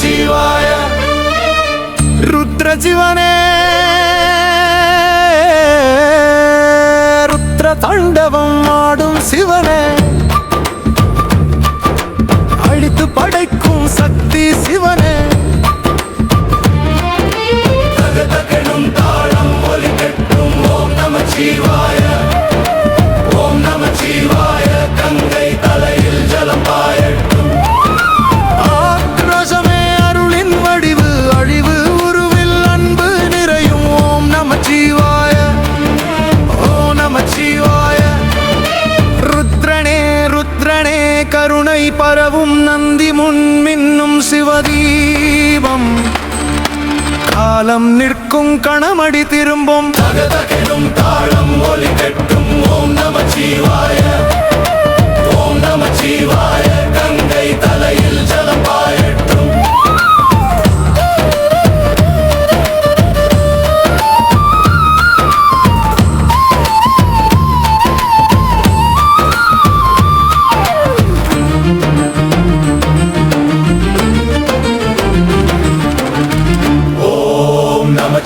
சிவாய ருத்ர ஜீவனே ருத்ர தாண்டவம் ஆடும் சிவனே பரவும் நந்தி முன் மின்னும் சிவதீபம். காலம் நிற்கும் கணமடி திரும்பும். தாழ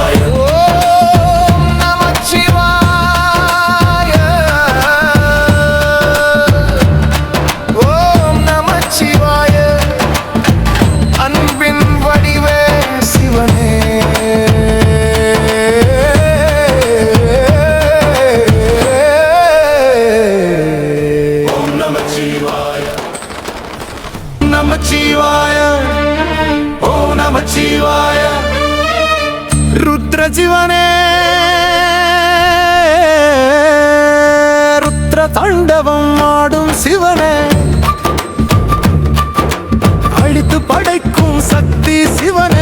ஓம் சிவாய ஓ நம சிவாய ருத்ர ஜீவனே ருத்ர தாண்டவம் ஆடும் சிவனே. அழித்து படைக்கும் சக்தி சிவனே.